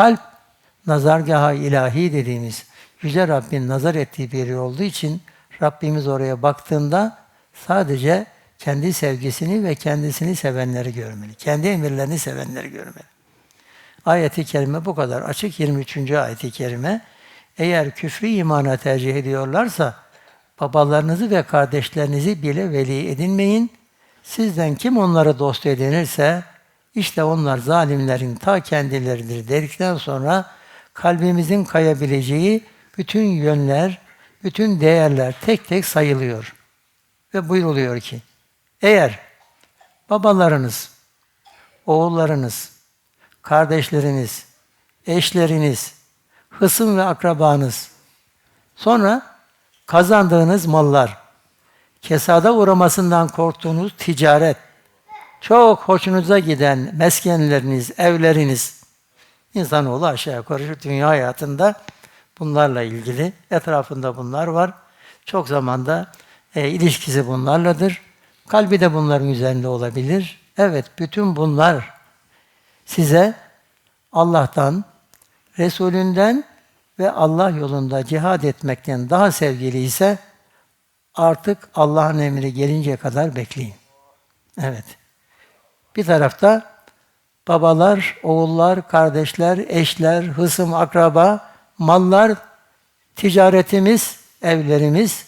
kalp nazargaha ilahi dediğimiz Yüce Rabbin nazar ettiği bir yer olduğu için Rabbimiz oraya baktığında sadece kendi sevgisini ve kendisini sevenleri görmeli. Kendi emirlerini sevenleri görmeli. Ayeti kerime bu kadar açık 23. ayeti kerime. Eğer küfrü imana tercih ediyorlarsa babalarınızı ve kardeşlerinizi bile veli edinmeyin. Sizden kim onları dost edinirse işte onlar zalimlerin ta kendileridir dedikten sonra kalbimizin kayabileceği bütün yönler, bütün değerler tek tek sayılıyor. Ve buyruluyor ki eğer babalarınız, oğullarınız, kardeşleriniz, eşleriniz, hısım ve akrabanız, sonra kazandığınız mallar, kesada uğramasından korktuğunuz ticaret, çok hoşunuza giden meskenleriniz, evleriniz, insanoğlu aşağı yukarı şu dünya hayatında bunlarla ilgili, etrafında bunlar var. Çok zamanda e, ilişkisi bunlarladır. Kalbi de bunların üzerinde olabilir. Evet, bütün bunlar size Allah'tan, Resulünden ve Allah yolunda cihad etmekten daha sevgili ise artık Allah'ın emri gelinceye kadar bekleyin. Evet. Bir tarafta babalar, oğullar, kardeşler, eşler, hısım, akraba, mallar, ticaretimiz, evlerimiz.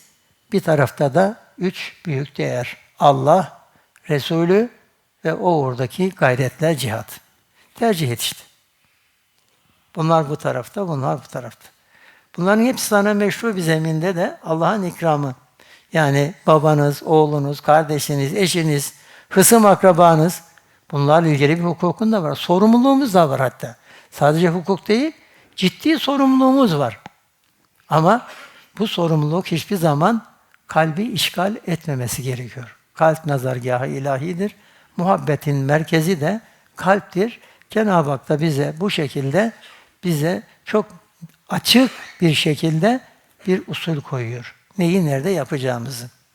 Bir tarafta da üç büyük değer. Allah, Resulü ve o uğurdaki gayretler cihat. Tercih et işte. Bunlar bu tarafta, bunlar bu tarafta. Bunların hepsi sana meşru bir zeminde de Allah'ın ikramı. Yani babanız, oğlunuz, kardeşiniz, eşiniz, hısım akrabanız bunlarla ilgili bir hukukun da var. Sorumluluğumuz da var hatta. Sadece hukuk değil, ciddi sorumluluğumuz var. Ama bu sorumluluk hiçbir zaman kalbi işgal etmemesi gerekiyor. Kalp nazargahı ilahidir. Muhabbetin merkezi de kalptir. Cenab-ı Hak da bize bu şekilde bize çok açık bir şekilde bir usul koyuyor. Neyi nerede yapacağımızı.